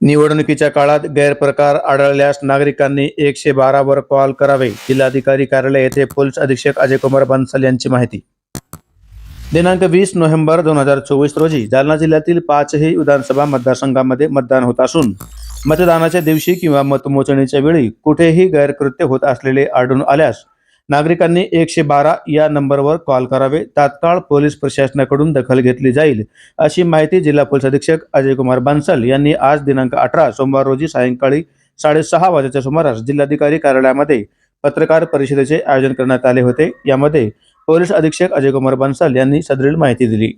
निवडणुकीच्या काळात गैरप्रकार आढळल्यास नागरिकांनी एकशे बारावर कॉल करावे. जिल्हाधिकारी कार्यालय येथे पोलीस अधीक्षक अजयकुमार बन्सल यांची माहिती. दिनांक वीस नोव्हेंबर दोन हजार चोवीस रोजी जालना जिल्ह्यातील पाचही विधानसभा मतदारसंघामध्ये मतदान होत असून मतदानाच्या दिवशी किंवा मतमोजणीच्या वेळी कुठेही गैरकृत्य होत असलेले आढळून आल्यास नागरिकांनी एकशे बारा या नंबरवर कॉल करावे. तात्काळ पोलीस प्रशासनाकडून दखल घेतली जाईल अशी माहिती जिल्हा पोलीस अधीक्षक अजयकुमार बान्सल यांनी आज दिनांक अठरा सोमवार रोजी सायंकाळी साडेसहा वाजेच्या सुमारास जिल्हाधिकारी कार्यालयामध्ये पत्रकार परिषदेचे आयोजन करण्यात आले होते. यामध्ये पोलीस अधीक्षक अजयकुमार बन्सल यांनी सदरील माहिती दिली.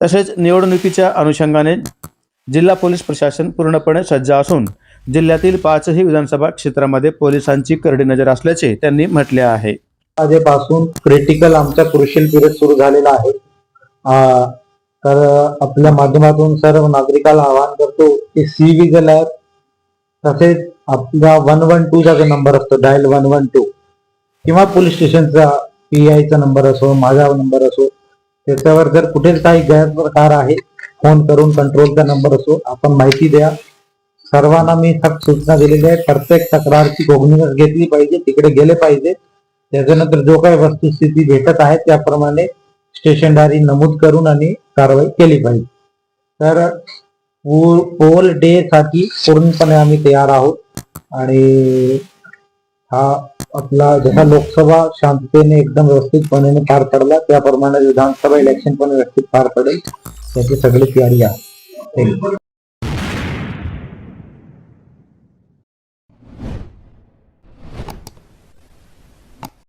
तसेच निवडणुकीच्या अनुषंगाने जिल्हा पोलीस प्रशासन पूर्णपणे सज्ज असून जिल्ह्यातील पाचही विधानसभा क्षेत्रामध्ये पोलिसांची करडी नजर असल्याचे त्यांनी म्हटले आहे. आजपासून क्रिटिकल आमचा क्रुशियल पिरियड सुरू झालेला आहे. तर आपल्या माध्यमातून सर्व नागरिकाला आवाहन करतो की सी विजल ॲप तसेच आपला वन वन टू चा जो नंबर असतो डायल वन वन टू किंवा पोलीस स्टेशनचा पी आयचा नंबर असो माझा नंबर असो त्याच्यावर जर कुठेच काही गैरप्रकार आहे फोन करून कंट्रोलचा नंबर असो आपण माहिती द्या. सर्वांना मी सूचना दिलेल्या आहे प्रत्येक तक्रारची कोग्निजन्स घेतली पाहिजे तिकडे गेले पाहिजे. त्याच्यानंतर जो काही वस्तुस्थिती भेटत आहे त्याप्रमाणे स्टेशनदारी नमूद करून आणि कारवाई केली पाहिजे. तर पोल डे साठी पूर्णपणे आम्ही तयार आहोत आणि हा आपला जसा लोकसभा शांततेने एकदम व्यवस्थितपणे पार पडला त्याप्रमाणे विधानसभा इलेक्शन पण व्यवस्थित पार पडेल. त्याची सगळी तयारी आहे.